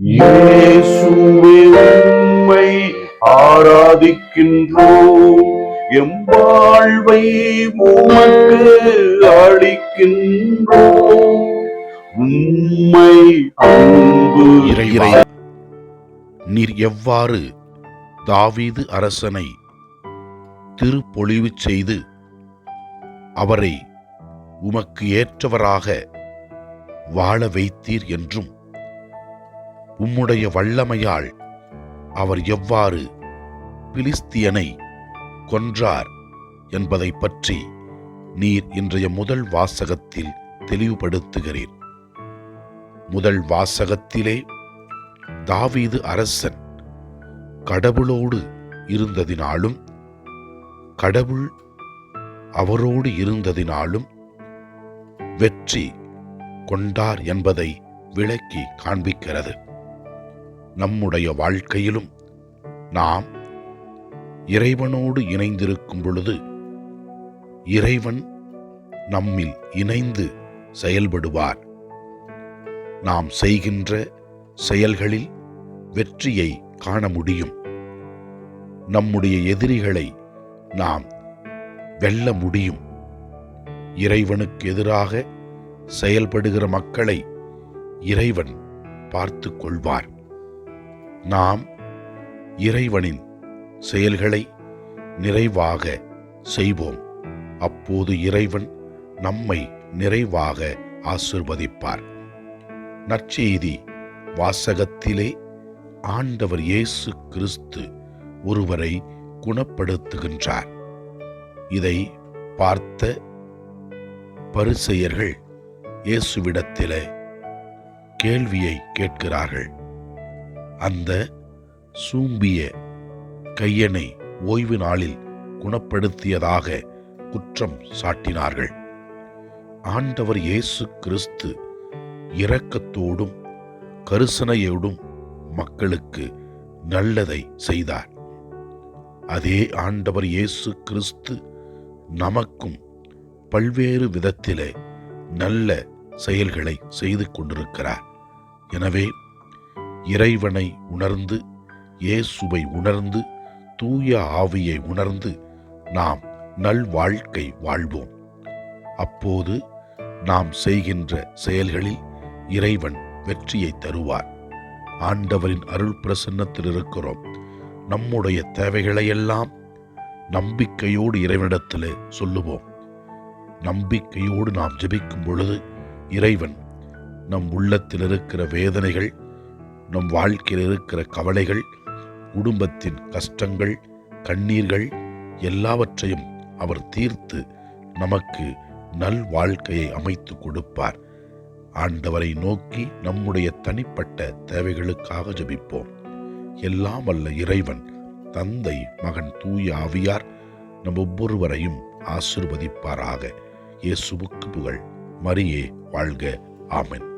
இயேசுவே உம்மை ஆராதிக்கின்றோம். எம் வாழ்வை உமக்கு அளிக்கின்றோம். உம்மை அன்பு நீர் எவ்வாறு தாவீது அரசனை திருப்பொழிவு செய்து அவரை உமக்கு ஏற்றவராக வாழ வைத்தீர் என்றும் உம்முடைய வல்லமையால் அவர் எவ்வாறு பிலிஸ்தியனை கொன்றார் என்பதை பற்றி நீர் இன்றைய முதல் வாசகத்தில் தெளிவுபடுத்துகிறீர். முதல் வாசகத்திலே தாவீது அரசன் கடவுளோடு இருந்ததினாலும் கடவுள் அவரோடு இருந்ததினாலும் வெற்றி கொண்டார் என்பதை விளக்கி காண்பிக்கிறது. நம்முடைய வாழ்க்கையிலும் நாம் இறைவனோடு இணைந்திருக்கும் பொழுது இறைவன் நம்மில் இணைந்து செயல்படுவார். நாம் செய்கின்ற செயல்களில் வெற்றியை காண முடியும். நம்முடைய எதிரிகளை நாம் வெல்ல முடியும். இறைவனுக்கு எதிராக செயல்படுகிற மக்களை இறைவன் பார்த்து கொள்வார். நாம் இறைவனின் செயல்களை நிறைவாக செய்வோம். அப்போது இறைவன் நம்மை நிறைவாக ஆசிர்வதிப்பார். நற்செய்தி. வாசகத்திலே ஆண்டவர் இயேசு கிறிஸ்து ஒருவரை குணப்படுத்துகின்றார். இதை பார்த்த பரிசெயர்கள் இயேசுவிடத்திலே கேள்வியை கேட்கிறார்கள். அந்த சூம்பிய கையனை ஓய்வு நாளில் குணப்படுத்தியதாக குற்றம் சாட்டினார்கள். ஆண்டவர் இயேசு கிறிஸ்து இரக்கத்தோடும் கருசனையோடும் மக்களுக்கு நல்லதை செய்தார். அதே ஆண்டவர் இயேசு கிறிஸ்து நமக்கும் பல்வேறு விதத்திலே நல்ல செயல்களை செய்து கொண்டிருக்கிறார். எனவே இறைவனை உணர்ந்து இயேசுவை உணர்ந்து தூய ஆவியை உணர்ந்து நாம் நல்வாழ்க்கை வாழ்வோம். அப்போது நாம் செய்கின்ற செயல்களில் இறைவன் வெற்றியை தருவார். ஆண்டவரின் அருள் பிரசன்னத்தில் இருக்கிறோம். நம்முடைய தேவைகளையெல்லாம் நம்பிக்கையோடு இறைவனிடத்தில் சொல்லுவோம். நம்பிக்கையோடு நாம் ஜெபிக்கும் பொழுது இறைவன் நம் உள்ளத்தில் இருக்கிற வேதனைகள் நம் வாழ்க்கையில் இருக்கிற கவலைகள் குடும்பத்தின் கஷ்டங்கள் கண்ணீர்கள் எல்லாவற்றையும் அவர் தீர்த்து நமக்கு நல் வாழ்க்கையை அமைத்து கொடுப்பார். ஆண்டவரை நோக்கி நம்முடைய தனிப்பட்ட தேவைகளுக்காக ஜெபிப்போம். எல்லாம் வல்ல இறைவன் தந்தை மகன் தூய ஆவியார் நம் ஒவ்வொருவரையும் ஆசிர்வதிப்பாராக. இயேசுவுக்கு புகழ். மரியே வாழ்க. ஆமென்.